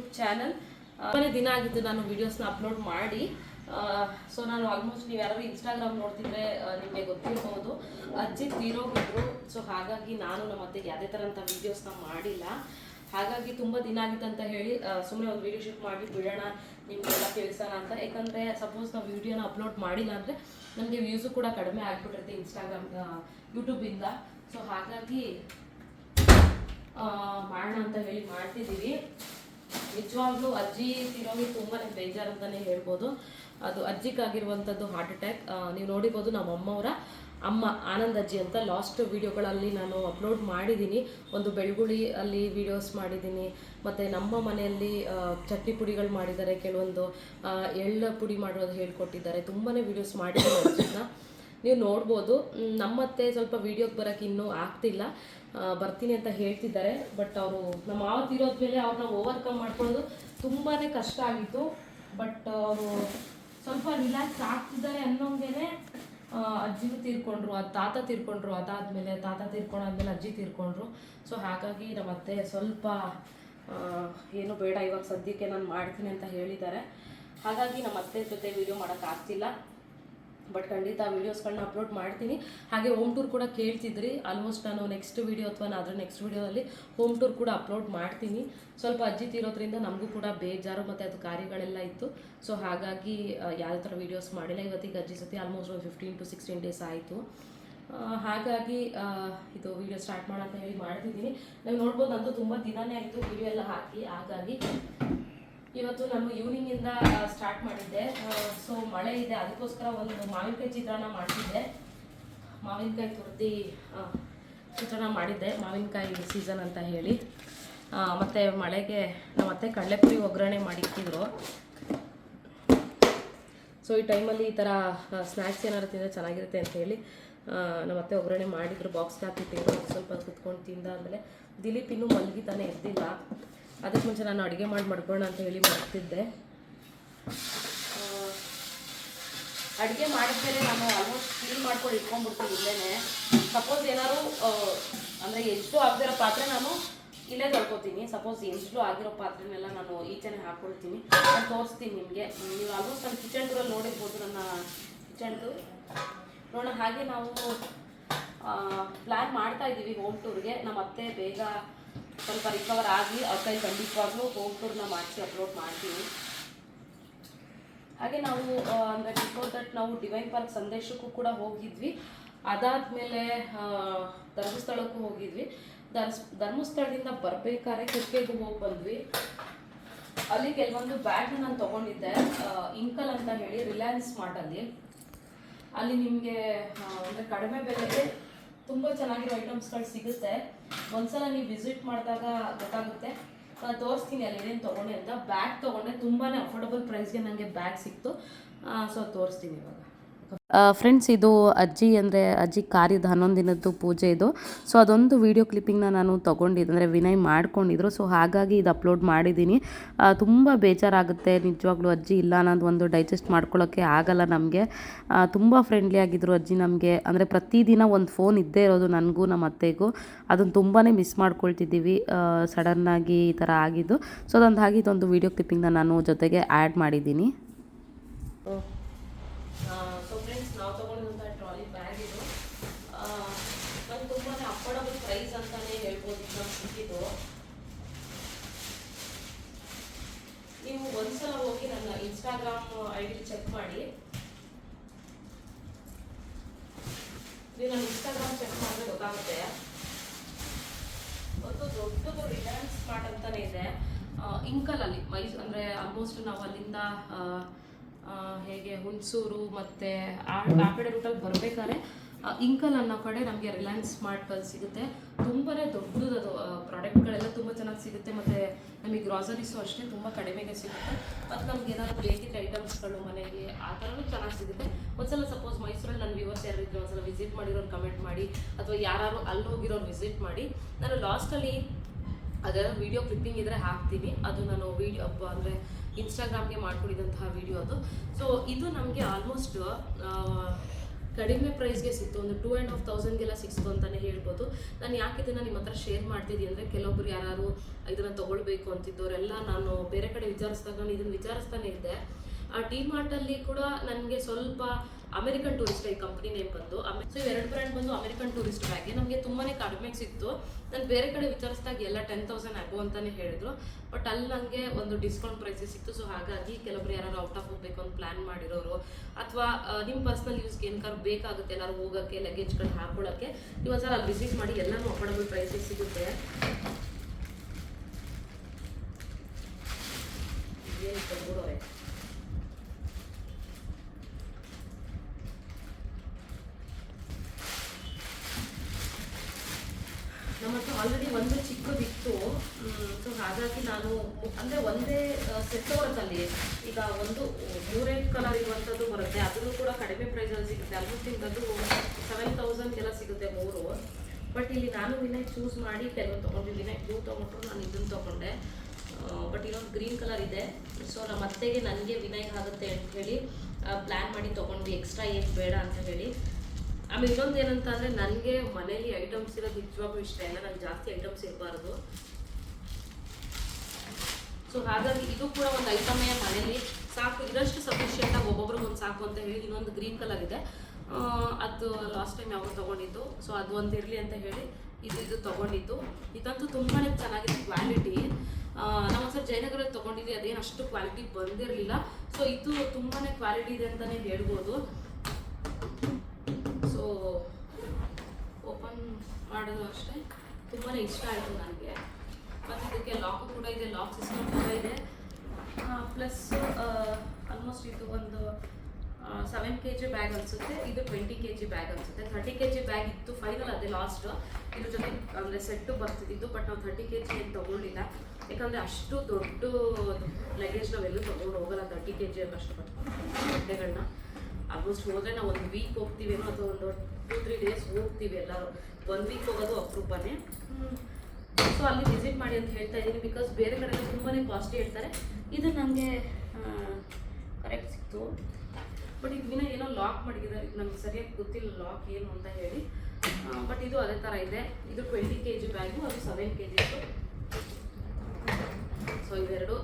YouTube channel ದಿನ ಆಗಿದ್ದು ನಾನು ವೀಡಿಯೋಸ್ನ ಅಪ್ಲೋಡ್ ಮಾಡಿ. ಸೊ ನಾನು ಆಲ್ಮೋಸ್ಟ್ ನೀವು ಯಾರು ಇನ್ಸ್ಟಾಗ್ರಾಮ್ ನೋಡ್ತಿದ್ರೆ ನಿಮಗೆ ಗೊತ್ತಿರ್ಬೋದು. ಅಜ್ಜಿ ತೀರೋಗಿದ್ರು ಸೊ ಹಾಗಾಗಿ ನಾನು ನಮ್ಮ ಅತ್ತೆಗೆ ಯಾವುದೇ ಥರಂಥ ವೀಡಿಯೋಸ್ನ ಮಾಡಿಲ್ಲ. ಹಾಗಾಗಿ ತುಂಬ ದಿನ ಆಗಿತ್ತು ಅಂತ ಹೇಳಿ ಸುಮ್ಮನೆ ಒಂದು ವೀಡಿಯೋ ಶೂಟ್ ಮಾಡಿ, ಬಿಡೋಣ ನಿಮಗೆಲ್ಲ ತಿಳಿಸೋಣ ಅಂತ. ಯಾಕಂದರೆ ಸಪೋಸ್ ನಾವು ವೀಡಿಯೋನ ಅಪ್ಲೋಡ್ ಮಾಡಿಲ್ಲ ಅಂದರೆ ನಮಗೆ ವ್ಯೂಸು ಕೂಡ ಕಡಿಮೆ ಆಗಿಬಿಟ್ಟಿರುತ್ತೆ ಇನ್ಸ್ಟಾಗ್ರಾಮ್ ಯೂಟ್ಯೂಬಿಂದ ಸೊ ಹಾಗಾಗಿ ಮಾಡೋಣ ಅಂತ ಹೇಳಿ ಮಾಡ್ತಿದ್ದೀವಿ. ನಿಜವಾಗ್ಲೂ ಅಜ್ಜಿ ತಿರೋಗಿ ತುಂಬಾನೇ ಬೇಜಾರು ಅಂತಾನೆ ಹೇಳ್ಬೋದು. ಅದು ಅಜ್ಜಿಗಾಗಿರುವಂಥದ್ದು ಹಾರ್ಟ್ ಅಟ್ಯಾಕ್ ನೀವು ನೋಡಿರ್ಬೋದು ನಮ್ಮ ಅಮ್ಮವರ ಅಮ್ಮ ಆನಂದ್ ಅಜ್ಜಿ ಅಂತ ಲಾಸ್ಟ್ ವಿಡಿಯೋಗಳಲ್ಲಿ ನಾನು ಅಪ್ಲೋಡ್ ಮಾಡಿದ್ದೀನಿ. ಒಂದು ಬೆಳ್ಗುಳಿ ಅಲ್ಲಿ ವಿಡಿಯೋಸ್ ಮಾಡಿದ್ದೀನಿ. ಮತ್ತು ನಮ್ಮ ಮನೆಯಲ್ಲಿ ಚಟ್ನಿ ಪುಡಿಗಳು ಮಾಡಿದ್ದಾರೆ. ಕೆಲವೊಂದು ಎಳ್ಳ ಎಳ್ಳು ಪುಡಿ ಮಾಡೋದು ಹೇಳ್ಕೊಟ್ಟಿದ್ದಾರೆ. ತುಂಬಾ ವಿಡಿಯೋಸ್ ಮಾಡಿದ್ದೀನಿ ಅಜ್ಜಿನ. ನೀವು ನೋಡ್ಬೋದು. ನಮ್ಮತ್ತೆ ಸ್ವಲ್ಪ ವೀಡಿಯೋಗೆ ಬರೋಕ್ಕೆ ಇನ್ನೂ ಆಗ್ತಿಲ್ಲ. ಬರ್ತೀನಿ ಅಂತ ಹೇಳ್ತಿದ್ದಾರೆ. ಬಟ್ ಅವರು ನಮ್ಮ ಮಾವ ಮೇಲೆ ಅವ್ರನ್ನ ಓವರ್ಕಮ್ ಮಾಡ್ಕೊಳ್ಳೋದು ತುಂಬಾ ಕಷ್ಟ ಆಗಿತ್ತು. ಬಟ್ ಅವರು ಸ್ವಲ್ಪ ರಿಲ್ಯಾಕ್ಸ್ ಆಗ್ತಿದ್ದಾರೆ ಅನ್ನೋಂಗೆ ಅಜ್ಜಿನೂ ತೀರ್ಕೊಂಡ್ರು, ಅದು ತಾತ ತೀರ್ಕೊಂಡ್ರು, ಅದಾದಮೇಲೆ ತಾತ ತೀರ್ಕೊಂಡಾದ್ಮೇಲೆ ಅಜ್ಜಿ ತೀರ್ಕೊಂಡ್ರು. ಸೊ ಹಾಗಾಗಿ ನಮ್ಮ ಅತ್ತೆ ಸ್ವಲ್ಪ ಏನು ಬೇಡ ಇವಾಗ ಸದ್ಯಕ್ಕೆ ನಾನು ಮಾಡ್ತೀನಿ ಅಂತ ಹೇಳಿದ್ದಾರೆ. ಹಾಗಾಗಿ ನಮ್ಮ ಅತ್ತೆ ಜೊತೆ ವಿಡಿಯೋ ಮಾಡೋಕ್ಕಾಗ್ತಿಲ್ಲ ಬಟ್ ಖಂಡಿತ ವೀಡಿಯೋಸ್ಗಳನ್ನ ಅಪ್ಲೋಡ್ ಮಾಡ್ತೀನಿ. ಹಾಗೆ ಹೋಮ್ ಟೂರ್ ಕೂಡ ಕೇಳ್ತಿದ್ರಿ. ಆಲ್ಮೋಸ್ಟ್ ನಾನು ನೆಕ್ಸ್ಟ್ ವೀಡಿಯೋ ಅಥವಾ ಅದರ ನೆಕ್ಸ್ಟ್ ವೀಡಿಯೋದಲ್ಲಿ ಹೋಮ್ ಟೂರ್ ಕೂಡ ಅಪ್ಲೋಡ್ ಮಾಡ್ತೀನಿ. ಸ್ವಲ್ಪ ಅಜ್ಜಿ ತೀರೋದ್ರಿಂದ ನಮಗೂ ಕೂಡ ಬೇಜಾರು ಮತ್ತು ಅದು ಕಾರ್ಯಗಳೆಲ್ಲ ಇತ್ತು. ಸೊ ಹಾಗಾಗಿ ಯಾವ ಥರ ವೀಡಿಯೋಸ್ ಮಾಡಿಲ್ಲ. ಇವತ್ತಿಗೆ ಅಜ್ಜಿ ಸತಿ ಆಲ್ಮೋಸ್ಟ್ ಒಂದು ಫಿಫ್ಟೀನ್ ಟು ಸಿಕ್ಸ್ಟೀನ್ ಡೇಸ್ ಆಯಿತು. ಹಾಗಾಗಿ ಇದು ವಿಡಿಯೋ ಸ್ಟಾರ್ಟ್ ಮಾಡೋಣ ಹೇಳಿ ಮಾಡ್ತಿದ್ದೀನಿ. ನೀವು ನೋಡ್ಬೋದು ಅಂತೂ ತುಂಬ ದಿನನೇ ಆಯಿತು ವಿಡಿಯೋ ಎಲ್ಲ ಹಾಕಿ. ಹಾಗಾಗಿ ಇವತ್ತು ನಾನು ಈವ್ನಿಂಗಿಂದ ಸ್ಟಾರ್ಟ್ ಮಾಡಿದ್ದೆ. ಸೊ ಮಳೆ ಇದೆ, ಅದಕ್ಕೋಸ್ಕರ ಒಂದು ಮಾವಿನಕಾಯಿ ಚಿತ್ರಾನ್ನ ಮಾಡ್ತಿದ್ದೆ. ಮಾವಿನಕಾಯಿ ತುರ್ದಿ ಚಿತ್ರಾನ್ನ ಮಾಡಿದ್ದೆ, ಮಾವಿನಕಾಯಿ ಸೀಸನ್ ಅಂತ ಹೇಳಿ. ಮತ್ತು ಮತ್ತೆ ಮಳೆಗೆ ನಮ್ಮ ಅತ್ತೆ ಕಡಲೆಪುರಿ ಒಗ್ಗರಣೆ ಮಾಡಿಟ್ಟಿದ್ರು ಸೊ ಈ ಟೈಮಲ್ಲಿ ಈ ಥರ ಸ್ನ್ಯಾಕ್ಸ್ ಏನಾರು ತಿಂದರೆ ಚೆನ್ನಾಗಿರುತ್ತೆ ಅಂತ ಹೇಳಿ ನಮ್ಮತ್ತೆ ಒಗ್ಗರಣೆ ಮಾಡಿದ್ರು. ಬಾಕ್ಸ್ಗೆ ಹಾಕಿಟ್ಟಿದ್ರು ಸ್ವಲ್ಪ ಕುತ್ಕೊಂಡು ತಿಂದಾದಮೇಲೆ ದಿಲೀಪ್ ಇನ್ನೂ ಮಲಗಿತಾನೆ ಎದ್ದಿಲ್ಲ. ಅದಕ್ಕೆ ಮುಂಚೆ ನಾನು ಅಡುಗೆ ಮಾಡಿ ಮಾಡ್ಕೊಳ್ಳೋಣ ಅಂತ ಹೇಳಿ ಮಾಡ್ತಿದ್ದೆ ಅಡುಗೆ ಮಾಡಿದ್ಮೇಲೆ ನಾನು ಆಲ್ಮೋಸ್ಟ್ ಕ್ಲೀನ್ ಮಾಡ್ಕೊಂಡು ಇಟ್ಕೊಂಡ್ಬಿಡ್ತೀನಿ ಇಲ್ಲೇ ಸಪೋಸ್ ಏನಾದ್ರು ಅಂದರೆ ಎಷ್ಟು ಆಗದಿರೋ ಪಾತ್ರೆ ನಾನು ಇಲ್ಲೇ ತೊಳ್ಕೊತೀನಿ. ಸಪೋಸ್ ಎಷ್ಟು ಆಗಿರೋ ಪಾತ್ರೆನೆಲ್ಲ ನಾನು ಈಚೆನೆ ಹಾಕ್ಕೊಳ್ತೀನಿ. ನಾನು ತೋರಿಸ್ತೀನಿ ನಿಮಗೆ. ನೀವು ಆಲ್ಮೋಸ್ಟ್ ನನ್ನ ಕಿಚನ್ ಟೂರಲ್ಲಿ ನೋಡಿರ್ಬೋದು ನನ್ನ ಕಿಚನ್ ಟೂರ್ ನೋಡೋಣ, ಹಾಗೆ ನಾವು ಪ್ಲ್ಯಾನ್ ಮಾಡ್ತಾ ಇದ್ದೀವಿ ಹೋಮ್ ಟೂರ್ಗೆ ನಮ್ಮ ಅತ್ತೆ ಬೇಗ ಸ್ವಲ್ಪ ರಿಕವರ್ ಆಗಿ ಅವ್ರ ಕೈ ಖಂಡಿತವಾಗ್ಲೂ ಟೂರ್ನ ಮಾಡಿಸಿ ಅಪ್ಲೋಡ್ ಮಾಡ್ತೀವಿ. ಹಾಗೆ ನಾವು ಅಂದರೆ ಬಿಫೋರ್ ದಟ್ ನಾವು ಡಿವೈನ್ ಪಾರ್ಕ್ ಸಂದೇಶಕ್ಕೂ ಕೂಡ ಹೋಗಿದ್ವಿ. ಅದಾದ್ಮೇಲೆ ಧರ್ಮಸ್ಥಳಕ್ಕೂ ಹೋಗಿದ್ವಿ. ಧರ್ಮಸ್ಥಳದಿಂದ ಬರಬೇಕಾದ್ರೆ ಕುಕ್ಕೆಗೂ ಹೋಗಿ ಬಂದ್ವಿ. ಅಲ್ಲಿ ಕೆಲವೊಂದು ಬ್ಯಾಗ್ನ ನಾನು ತೊಗೊಂಡಿದ್ದೆ. ಇಂಕಲ್ ಅಂತ ಹೇಳಿ ರಿಲಯನ್ಸ್ ಮಾರ್ಟಲ್ಲಿ ಅಲ್ಲಿ. ನಿಮಗೆ ಅಂದರೆ ಕಡಿಮೆ ಬೆಲೆಗೆ ತುಂಬ ಚೆನ್ನಾಗಿರೋ ಐಟಮ್ಸ್ಗಳು ಸಿಗುತ್ತೆ. ಒಂದ್ಸಲ ನೀವು ವಿಸಿಟ್ ಮಾಡಿದಾಗ ಗೊತ್ತಾಗುತ್ತೆ. ನಾನು ತೋರಿಸ್ತೀನಿ ಅಲ್ಲಿ ಏನೇನು ತೊಗೊಂಡೆ ಅಂತ. ಬ್ಯಾಗ್ ತೊಗೊಂಡೆ. ತುಂಬಾ ಅಫೋರ್ಡಬಲ್ ಪ್ರೈಸ್ಗೆ ನನಗೆ ಬ್ಯಾಗ್ ಸಿಕ್ತು. ಸೊ ತೋರಿಸ್ತೀನಿ ಇವಾಗ. ಫ್ರೆಂಡ್ಸ್ ಇದು ಅಜ್ಜಿ ಅಂದರೆ ಅಜ್ಜಿ ಕಾರ್ಯದ ಹನ್ನೊಂದು ದಿನದ್ದು ಪೂಜೆ ಇದು. ಸೊ ಅದೊಂದು ವೀಡಿಯೋ ಕ್ಲಿಪ್ಪಿಂಗ್ನ ನಾನು ತೊಗೊಂಡಿದ್ದೆ ಅಂದರೆ ವಿನಯ್ ಮಾಡ್ಕೊಂಡಿದ್ರು. ಸೊ ಹಾಗಾಗಿ ಇದು ಅಪ್ಲೋಡ್ ಮಾಡಿದ್ದೀನಿ ತುಂಬ ಬೇಜಾರಾಗುತ್ತೆ. ನಿಜವಾಗ್ಲೂ ಅಜ್ಜಿ ಇಲ್ಲ ಅನ್ನೋದು ಒಂದು ಡೈಜೆಸ್ಟ್ ಮಾಡ್ಕೊಳ್ಳೋಕ್ಕೆ ಆಗಲ್ಲ ನಮಗೆ. ತುಂಬ ಫ್ರೆಂಡ್ಲಿ ಆಗಿದ್ರು ಅಜ್ಜಿ ನಮಗೆ. ಅಂದರೆ ಪ್ರತಿದಿನ ಒಂದು ಫೋನ್ ಇದ್ದೇ ಇರೋದು ನನಗೂ ನಮ್ಮ ಅತ್ತೆಗೂ. ಅದನ್ನು ತುಂಬಾ ಮಿಸ್ ಮಾಡ್ಕೊಳ್ತಿದ್ದೀವಿ. ಸಡನ್ನಾಗಿ ಈ ಥರ ಆಗಿದ್ದು. ಸೊ ಅದೊಂದು ಹಾಗೆ ಇದೊಂದು ವೀಡಿಯೋ ಕ್ಲಿಪ್ಪಿಂಗ್ನ ನಾನು ಜೊತೆಗೆ ಆ್ಯಡ್ ಮಾಡಿದ್ದೀನಿ ಸೊ ಫ್ರೆಂಡ್ಸ್ ನಾವು ತೊಗೊಂಡಂಥ ಟ್ರಾಲಿ ಬ್ಯಾಗ್ ಇದು ನಂಗೆ ತುಂಬಾ ಪ್ರೈಸ್ ಅಂತಲೇ ಹೇಳ್ಬೋದು ನಮ್ಗೆ ಸಿಕ್ಕಿದ್ದು ನೀವು ಒಂದ್ಸಲ ಹೋಗಿ ನನ್ನ ಇನ್ಸ್ಟಾಗ್ರಾಮ್ ಐ ಡಿ ಚೆಕ್ ಮಾಡಿ. ನೀವು ನನ್ನ ಇನ್ಸ್ಟಾಗ್ರಾಮ್ ಚೆಕ್ ಮಾಡಿದ್ರೆ ಗೊತ್ತಾಗುತ್ತೆ. ಒಂದು ದೊಡ್ಡದು ರಿಲಯನ್ಸ್ ಸ್ಮಾರ್ಟ್ ಅಂತಾನೆ ಇದೆ. ಇಂಕಲಲ್ಲಿ ಮೈಸ್, ಅಂದರೆ ಆಲ್ಮೋಸ್ಟ್ ನಾವು ಅಲ್ಲಿಂದ ಹೇಗೆ ಹುಣಸೂರು ಮತ್ತು ಆ ಕಡೆ ರೂಟಲ್ಲಿ ಬರಬೇಕಾದ್ರೆ ಇಂಕಲ್ ಅನ್ನೋ ಕಡೆ ನಮಗೆ ರಿಲಯನ್ಸ್ ಸ್ಮಾರ್ಟಲ್ಲಿ ಸಿಗುತ್ತೆ. ತುಂಬಾ ದೊಡ್ಡದು ಅದು ಪ್ರಾಡಕ್ಟ್ಗಳೆಲ್ಲ ತುಂಬ ಚೆನ್ನಾಗಿ ಸಿಗುತ್ತೆ. ಮತ್ತು ನಮಗೆ ಗ್ರಾಸರೀಸು ಅಷ್ಟೇ ತುಂಬ ಕಡಿಮೆಗೆ ಸಿಗುತ್ತೆ. ಮತ್ತು ನಮ್ಗೆ ಏನಾದರೂ ಬೇಕಿದ್ದ ಐಟಮ್ಸ್ಗಳು ಮನೆಗೆ, ಆ ಥರನೂ ಚೆನ್ನಾಗಿ ಸಿಗುತ್ತೆ. ಒಂದ್ಸಲ ಸಪೋಸ್ ಮೈಸೂರಲ್ಲಿ ನನ್ನ ವ್ಯೂವರ್ಸ್ ಯಾರಿದ್ರು ಒಂದ್ಸಲ ವಿಸಿಟ್ ಮಾಡಿರೋರು ಕಮೆಂಟ್ ಮಾಡಿ, ಅಥವಾ ಯಾರು ಅಲ್ಲಿ ಹೋಗಿರೋರು ವಿಸಿಟ್ ಮಾಡಿ, ನಾನು ಲಾಸ್ಟಲ್ಲಿ ಅದರ ವಿಡಿಯೋ ಕ್ಲಿಪ್ಪಿಂಗ್ ಇದ್ರೆ ಹಾಕ್ತೀನಿ. ಅದು ನಾನು ವಿಡಿಯೋ ಅಂದರೆ ಇನ್ಸ್ಟಾಗ್ರಾಮ್ಗೆ ಮಾಡ್ಕೊಂಡಿದ್ದಂತಹ ವಿಡಿಯೋ ಅದು. ಸೊ ಇದು ನಮಗೆ ಆಲ್ಮೋಸ್ಟ್ ಕಡಿಮೆ ಪ್ರೈಸ್ಗೆ ಸಿಕ್ತು, ಒಂದು ಟೂ ಆ್ಯಂಡ್ ಹಾಫ್ ತೌಸಂಡ್ಗೆಲ್ಲ ಸಿಕ್ತು ಅಂತಲೇ ಹೇಳ್ಬೋದು. ನಾನು ಯಾಕೆ ಇದನ್ನು ನಿಮ್ಮ ಹತ್ರ ಶೇರ್ ಮಾಡ್ತಿದ್ದೀನಿ ಅಂದರೆ ಕೆಲವೊಬ್ರು ಯಾರು ಇದನ್ನು ತೊಗೊಳ್ಬೇಕು ಅಂತಿದ್ದವರೆಲ್ಲ ನಾನು ಬೇರೆ ಕಡೆ ವಿಚಾರಿಸ್ದಾಗ ನಾನು ಇದನ್ನು ವಿಚಾರಿಸ್ತಾನೆ ಇದ್ದೆ. ಆ ಡಿ ಮಾರ್ಟಲ್ಲಿ ಕೂಡ ನನಗೆ ಸ್ವಲ್ಪ ಅಮೆರಿಕನ್ ಟೂರಿಸ್ಟ್ ಈ ಕಂಪ್ನಿ ನೇಮ್ ಬಂದು ಸೊ ಎರಡು ಬ್ರ್ಯಾಂಡ್ ಬಂದು ಅಮೆರಿಕನ್ ಟೂರಿಸ್ಟ್ ಬ್ಯಾಗೆ ನಮಗೆ ತುಂಬಾ ಕಡಿಮೆ ಸಿಕ್ತು. ನಾನು ಬೇರೆ ಕಡೆ ವಿಚಾರಿಸಿದಾಗ ಎಲ್ಲ ಟೆನ್ ತೌಸಂಡ್ ಆಗೋ ಅಂತಲೇ ಹೇಳಿದ್ರು. ಬಟ್ ಅಲ್ಲಿ ನನಗೆ ಒಂದು ಡಿಸ್ಕೌಂಟ್ ಪ್ರೈಸಸ್ ಸಿಕ್ತು ಸೊ ಹಾಗಾಗಿ ಕೆಲವರು ಯಾರು ಔಟ್ ಆಫ್ ಹೋಗ್ಬೇಕು ಅಂತ ಪ್ಲಾನ್ ಮಾಡಿರೋರು, ಅಥವಾ ನಿಮ್ಮ ಪರ್ಸ್ನಲ್ ಯೂಸ್ಗೆ ಏನಾದರೂ ಬೇಕಾಗುತ್ತೆ ಎಲ್ಲರೂ ಹೋಗೋಕ್ಕೆ ಲಗೇಜ್ಗಳು ಹಾಕೊಳ್ಳೋಕ್ಕೆ ನೀವು ಒಂದ್ಸಲ ಅಲ್ಲಿ ವಿಸಿಟ್ ಮಾಡಿ ಎಲ್ಲನೂ ಅಫೋರ್ಡಬಲ್ ಪ್ರೈಸಸ್ ಸಿಗುತ್ತೆ. ಏನು ತಂದ್ಬಿಡೋರೆ ನಮ್ಮ ಹತ್ರ ಆಲ್ರೆಡಿ ಒಂದು ಚಿಕ್ಕದಿತ್ತು ಸೊ ಹಾಗಾಗಿ ನಾನು ಅಂದ್ರೆ ಒಂದೇ ಸೆಟ್ ಅಲ್ಲಿ ಈಗ ಒಂದು ಮೂರೇ ಕಲರ್ ಇರುವಂಥದ್ದು ಬರುತ್ತೆ. ಅದನ್ನು ಕೂಡ ಕಡಿಮೆ ಪ್ರೈಸಲ್ಲಿ ಸಿಗುತ್ತೆ. ಆಲ್ಮೋಸ್ಟ್ ತಿಂಗದು ಸೆವೆನ್ ತೌಸಂಡ್ಗೆಲ್ಲ ಸಿಗುತ್ತೆ ಮೂರು. ಬಟ್ ಇಲ್ಲಿ ನಾನು ವಿನಯ್ ಚೂಸ್ ಮಾಡಿ ಕೆಲವು ತೊಗೊಂಡು ವಿನಯ್ ಬ್ಲೂ ತಗೊಂಡ್ರು ನಾನು ಇದನ್ನು ತಗೊಂಡೆ. ಬಟ್ ಇನ್ನೊಂದು ಗ್ರೀನ್ ಕಲರ್ ಇದೆ. ಸೊ ನಮ್ಮ ಅತ್ತೆಗೆ ನನಗೆ ವಿನಯ್ ಆಗುತ್ತೆ ಅಂತ ಹೇಳಿ ಪ್ಲ್ಯಾನ್ ಮಾಡಿ ತೊಗೊಂಡ್ವಿ. ಎಕ್ಸ್ಟ್ರಾ ಏನು ಬೇಡ ಅಂತ ಹೇಳಿ. ಆಮೇಲೆ ಇನ್ನೊಂದು ಏನಂತ ಅಂದರೆ, ನನಗೆ ಮನೇಲಿ ಐಟಮ್ಸ್ ಇರೋದು ನಿಜವಾಗ್ಲೂ ಇಷ್ಟ ಇಲ್ಲ. ನನಗೆ ಜಾಸ್ತಿ ಐಟಮ್ಸ್ ಇರಬಾರ್ದು. ಸೊ ಹಾಗಾಗಿ ಇದು ಕೂಡ ಒಂದು ಐಟಮೇ ಮನೆಯಲ್ಲಿ ಸಾಕು. ಇದಷ್ಟು ಸಫಿಷಿಯೆಂಟಾಗಿ ಒಬ್ಬೊಬ್ರಿಗೆ ಒಂದು ಸಾಕು ಅಂತ ಹೇಳಿ ಇನ್ನೊಂದು ಗ್ರೀನ್ ಕಲರ್ ಇದೆ. ಅದು ಲಾಸ್ಟ್ ಟೈಮ್ ಯಾವಾಗ ತೊಗೊಂಡಿದ್ದು. ಸೊ ಅದು ಒಂದು ಇರಲಿ ಅಂತ ಹೇಳಿ ಇದು ಇದು ತೊಗೊಂಡಿದ್ದು. ಇದಂತೂ ತುಂಬಾ ಚೆನ್ನಾಗಿದೆ ಕ್ವಾಲಿಟಿ ನಾವು ಒಂದ್ಸಲ ಜಯನಗರಲ್ಲಿ ತೊಗೊಂಡಿದ್ವಿ. ಅದೇನು ಅಷ್ಟು ಕ್ವಾಲಿಟಿ ಬಂದಿರಲಿಲ್ಲ. ಸೊ ಇದು ತುಂಬಾ ಕ್ವಾಲಿಟಿ ಇದೆ ಅಂತಲೇ ಹೇಳ್ಬೋದು. ಸೊ ಓಪನ್ ಮಾಡೋದು ಅಷ್ಟೇ. ತುಂಬಾ ಇಷ್ಟ ಆಯಿತು ನನಗೆ. ಮತ್ತು ಇದಕ್ಕೆ ಲಾಕ್ ಕೂಡ ಇದೆ ಲಾಕ್ ಸಿಸ್ಟಮ್ ಕೂಡ ಇದೆ. ಪ್ಲಸ್ ಆಲ್ಮೋಸ್ಟ್ ಇದು ಒಂದು ಸೆವೆನ್ ಕೆ ಜಿ ಬ್ಯಾಗ್ ಅನಿಸುತ್ತೆ. ಇದು ಟ್ವೆಂಟಿ ಕೆ ಜಿ ಬ್ಯಾಗ್ ಅನಿಸುತ್ತೆ. ಥರ್ಟಿ ಕೆ ಜಿ ಬ್ಯಾಗ್ ಇತ್ತು ಫೈನಲ್ ಅದೇ ಲಾಸ್ಟ್ ಇದ್ರ ಜೊತೆ, ಅಂದರೆ ಸೆಟ್ಟು ಬರ್ತಿದ್ದು ಬಟ್ ನಾವು ಥರ್ಟಿ ಕೆ ಜಿ ಏನು ತೊಗೊಂಡಿಲ್ಲ. ಯಾಕಂದರೆ ಅಷ್ಟು ದೊಡ್ಡ ಲಗೇಜ್ ನಾವೆಲ್ಲೂ ತೊಗೊಂಡು ಹೋಗಲ್ಲ. ತರ್ಟಿ ಕೆ ಜಿ ಅಷ್ಟು ಬಟ್ಟೆಗಳನ್ನ ಆಲ್ಮೋಸ್ಟ್ ಹೋದರೆ ನಾವು ಒಂದು ವೀಕ್ ಹೋಗ್ತೀವೇನೋ ಅಥವಾ ಒಂದು ಟೂ ತ್ರೀ ಡೇಸ್ ಹೋಗ್ತೀವಿ ಎಲ್ಲರೂ. ಒಂದು ವೀಕ್ ಹೋಗೋದು ಅಪರೂಪನೇ. ಸೊ ಅಲ್ಲಿ ವಿಸಿಟ್ ಮಾಡಿ ಅಂತ ಹೇಳ್ತಾ ಇದ್ದೀನಿ ಬಿಕಾಸ್ ಬೇರೆ ಕಡೆ ತುಂಬಾ ಕಾಸ್ಟ್ಲಿ ಹೇಳ್ತಾರೆ. ಇದು ನನಗೆ ಕರೆಕ್ಟ್ ಸಿಕ್ತು. ಬಟ್ ಇದು ದಿನ ಏನೋ ಲಾಕ್ ಮಾಡಿದ್ದಾರೆ. ನಮ್ಗೆ ಸರಿಯಾಗಿ ಗೊತ್ತಿಲ್ಲ ಲಾಕ್ ಏನು ಅಂತ ಹೇಳಿ. ಬಟ್ ಇದು ಅದೇ ಥರ ಇದೆ. ಇದು ಟ್ವೆಂಟಿ ಕೆ ಜಿ ಬ್ಯಾಗು ಅದು ಸೆವೆನ್ ಕೆ ಜಿ ಇವೆರಡು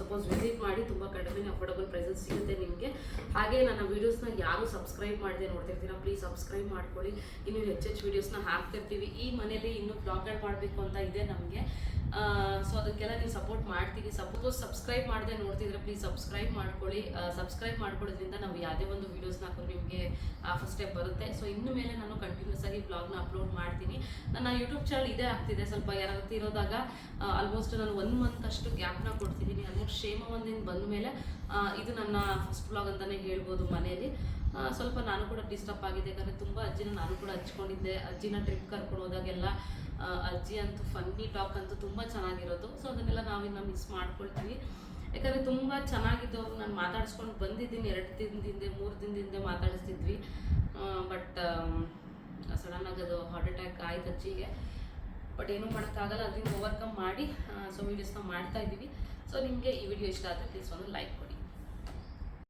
ಸಪೋಸ್ ವಿಸಿಟ್ ಮಾಡಿ ತುಂಬ ಕಡಿಮೆ ಅಫೋರ್ಡಬಲ್ ಪ್ರೈಸಸ್ ಸಿಗುತ್ತೆ ನಿಮಗೆ. ಹಾಗೆ ನನ್ನ ವೀಡಿಯೋಸ್ನ ಯಾರು ಸಬ್ಸ್ಕ್ರೈಬ್ ಮಾಡದೆ ನೋಡ್ತಿರ್ತೀರಾ ಪ್ಲೀಸ್ ಸಬ್ಸ್ಕ್ರೈಬ್ ಮಾಡ್ಕೊಳ್ಳಿ. ಇನ್ನು ಹೆಚ್ಚು ವೀಡಿಯೋಸ್ನ ಹಾಕ್ತಿರ್ತೀವಿ. ಈ ಮನೇಲಿ ಇನ್ನೂ ಬ್ಲಾಗ್ಗಳು ಮಾಡಬೇಕು ಅಂತ ಇದೆ ನಮಗೆ. ಸೊ ಅದಕ್ಕೆಲ್ಲ ನೀವು ಸಪೋರ್ಟ್ ಮಾಡ್ತೀವಿ. ಸಪೋಸ್ ಸಬ್ಸ್ಕ್ರೈಬ್ ಮಾಡದೆ ನೋಡ್ತಿದ್ರೆ ಪ್ಲೀಸ್ ಸಬ್ಸ್ಕ್ರೈಬ್ ಮಾಡ್ಕೊಳ್ಳಿ. ಸಬ್ಸ್ಕ್ರೈಬ್ ಮಾಡ್ಕೊಳ್ಳೋದ್ರಿಂದ ನಾವು ಯಾವುದೇ ಒಂದು ವೀಡಿಯೋಸ್ನ ಹಾಕೋದು ನಿಮಗೆ ಫಸ್ಟ್ ಸ್ಟೆಪ್ ಬರುತ್ತೆ. ಸೊ ಇನ್ನು ಮೇಲೆ ನಾನು ಕಂಟಿನ್ಯೂಸ್ ಆಗಿ ಬ್ಲಾಗ್ನ ಅಪ್ಲೋಡ್ ಮಾಡ್ತೀನಿ. ನನ್ನ ಯೂಟ್ಯೂಬ್ ಚಾನಲ್ ಇದೇ ಆಗ್ತಿದೆ. ಸ್ವಲ್ಪ ಯಾರಾದ್ರೂ ಇರೋದಾಗ ಆಲ್ಮೋಸ್ಟ್ ನಾನು ಒನ್ ಮಂತ್ ಅಷ್ಟು ಗ್ಯಾಪ್ನ ಕೊಡ್ತಿದ್ದೀನಿ ಆಲ್ಮೋಸ್ಟ್ ಕ್ಷೇಮ ಒಂದಿನ ಬಂದ ಮೇಲೆ ಇದು ನನ್ನ ಫಸ್ಟ್ ಬ್ಲಾಗ್ ಅಂತಲೇ ಹೇಳ್ಬೋದು ಮನೆಯಲ್ಲಿ. ಸ್ವಲ್ಪ ನಾನು ಕೂಡ ಡಿಸ್ಟರ್ಬ್ ಆಗಿದೆ ಯಾಕಂದರೆ ತುಂಬ ಅಜ್ಜಿನ ನಾನು ಕೂಡ ಹಚ್ಕೊಂಡಿದ್ದೆ. ಅಜ್ಜಿನ ಟ್ರಿಪ್ ಕರ್ಕೊಂಡು ಹೋದಾಗೆಲ್ಲ ಅಜ್ಜಿ ಅಂತೂ ಫನ್ನಿ ಟಾಕ್ ಅಂತೂ ತುಂಬ ಚೆನ್ನಾಗಿರೋದು. ಸೊ ಅದನ್ನೆಲ್ಲ ನಾವಿನ್ನು ಮಿಸ್ ಮಾಡ್ಕೊಳ್ತೀವಿ. ಯಾಕಂದರೆ ತುಂಬ ಚೆನ್ನಾಗಿದ್ದು ನಾನು ಮಾತಾಡಿಸ್ಕೊಂಡು ಬಂದಿದ್ದೀನಿ. ಎರಡು ದಿನದ ಹಿಂದೆ ಮೂರು ದಿನದ ಹಿಂದೆ ಮಾತಾಡಿಸ್ತಿದ್ವಿ ಬಟ್ ಸಡನ್ನಾಗಿ ಅದು ಹಾರ್ಟ್ ಅಟ್ಯಾಕ್ ಆಯ್ತು ಅಜ್ಜಿಗೆ. ಬಟ್ ಏನೂ ಮಾಡೋಕ್ಕಾಗಲ್ಲ, ಅದರಿಂದ ಓವರ್ಕಮ್ ಮಾಡಿ ಸೊ ವೀಡಿಯೋಸ್ನ ಮಾಡ್ತಾ ಇದ್ದೀವಿ. ಸೊ ನಿಮಗೆ ಈ ವಿಡಿಯೋ ಇಷ್ಟ ಆದರೆ ಪ್ಲೀಸ್ ಒಂದು ಲೈಕ್